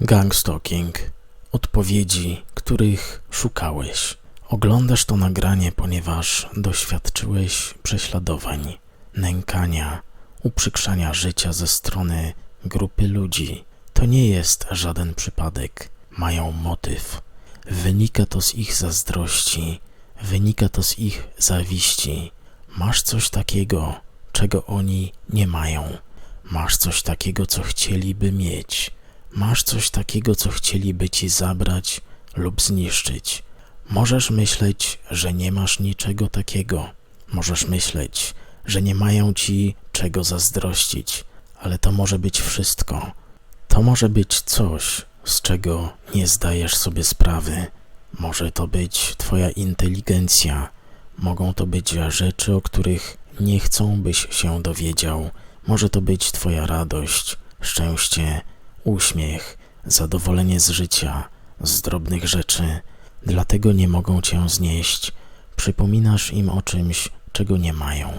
Gangstalking. Odpowiedzi, których szukałeś. Oglądasz to nagranie, ponieważ doświadczyłeś prześladowań, nękania, uprzykrzania życia ze strony grupy ludzi. To nie jest żaden przypadek. Mają motyw. Wynika to z ich zazdrości, wynika to z ich zawiści. Masz coś takiego, czego oni nie mają. Masz coś takiego, co chcieliby mieć. Masz coś takiego, co chcieliby ci zabrać lub zniszczyć. Możesz myśleć, że nie masz niczego takiego. Możesz myśleć, że nie mają ci czego zazdrościć, ale to może być wszystko. To może być coś, z czego nie zdajesz sobie sprawy. Może to być Twoja inteligencja, mogą to być rzeczy, o których nie chcą, byś się dowiedział. Może to być Twoja radość, szczęście, uśmiech, zadowolenie z życia, z drobnych rzeczy. Dlatego nie mogą Cię znieść. Przypominasz im o czymś, czego nie mają.